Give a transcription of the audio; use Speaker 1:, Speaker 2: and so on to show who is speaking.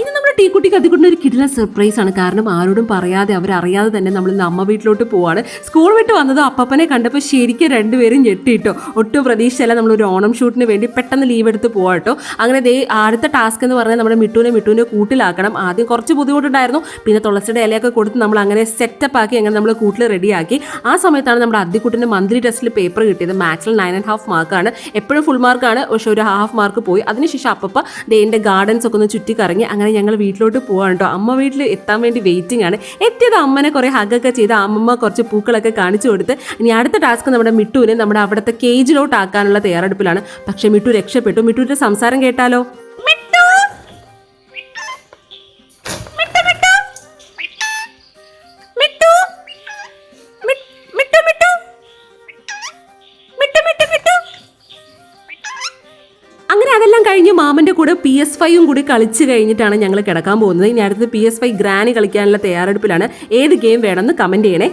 Speaker 1: ഇനി നമ്മുടെ ടീക്കുട്ടിക്ക് അതിക്കൊണ്ട് ഒരു കിടില സർപ്രൈസ് ആണ്. കാരണം ആരോടും പറയാതെ അവരറിയാതെ തന്നെ നമ്മൾ ഇന്ന് അമ്മ വീട്ടിലോട്ട് പോവാണ്. സ്കൂൾ വിട്ട് വന്നത് അപ്പനെ കണ്ടപ്പോൾ ശരിക്കും രണ്ടുപേരും ഞെട്ടിട്ടോ. ഒട്ടും പ്രതീക്ഷയല്ല നമ്മൾ ഒരു ഓണം ഷൂട്ടിന് വേണ്ടി പെട്ടെന്ന് ലീവ് എടുത്ത് പോവാട്ടോ അങ്ങനെ ദേ അടുത്ത ടാസ്ക് എന്ന് പറഞ്ഞാൽ നമ്മുടെ മിട്ടുവിനെ മിട്ടുവിനെ കൂട്ടിലാക്കണം. ആദ്യം കുറച്ച് ബുദ്ധിമുട്ടുണ്ടായിരുന്നു. പിന്നെ തുളസിയുടെ ഇലയൊക്കെ കൊടുത്ത് നമ്മൾ അങ്ങനെ സെറ്റപ്പ് ആക്കി അങ്ങനെ നമ്മൾ കൂട്ടിൽ റെഡിയാക്കി ആ സമയത്താണ് നമ്മുടെ അദ്ദിക്കുട്ടിന് മന്ത്ലി ടെസ്റ്റിൽ പേപ്പർ കിട്ടിയത്. മാത്സിൽ നയൻ ആൻഡ് ഹാഫ് മാർക്കാണ് എപ്പോഴും ഫുൾ മാർക്കാണ് പക്ഷേ ഒരു ഹാഫ് മാർക്ക് പോയി. അതിനുശേഷം അപ്പപ്പ ദേന്റെ ഗാർഡൻസ് ഒക്കെ ഒന്ന് ചുറ്റിക്കറങ്ങി. അങ്ങനെ ഞങ്ങൾ വീട്ടിലോട്ട് പോവാണ് കേട്ടോ അമ്മ വീട്ടിൽ എത്താൻ വേണ്ടി വെയിറ്റിംഗ് ആണ്. എത്തിയത് അമ്മനെ കുറേ ഹഗൊക്കെ ചെയ്ത് അമ്മമ്മ കുറച്ച് പൂക്കളൊക്കെ കാണിച്ചു കൊടുത്ത്. ഇനി അടുത്ത ടാസ്ക് നമ്മുടെ മിട്ടുവിനെ നമ്മുടെ അവിടുത്തെ കേജിലോട്ട് ആക്കാനുള്ള തയ്യാറെടുപ്പിലാണ്. പക്ഷേ മിട്ടു രക്ഷപ്പെട്ടു. മിട്ടുവിന്റെ സംസാരം കേട്ടാലോ? അതെല്ലാം കഴിഞ്ഞ് മാമന്റെ കൂടെ പി എസ് ഫൈവും കൂടി കളിച്ച് കഴിഞ്ഞിട്ടാണ് ഞങ്ങൾ കിടക്കാൻ പോകുന്നത്. ഇനി അടുത്ത് പി എസ് ഫൈവ് ഗ്രാനി കളിക്കാനുള്ള തയ്യാറെടുപ്പിലാണ്. ഏത് ഗെയിം വേണമെന്ന് കമന്റ് ചെയ്യണേ.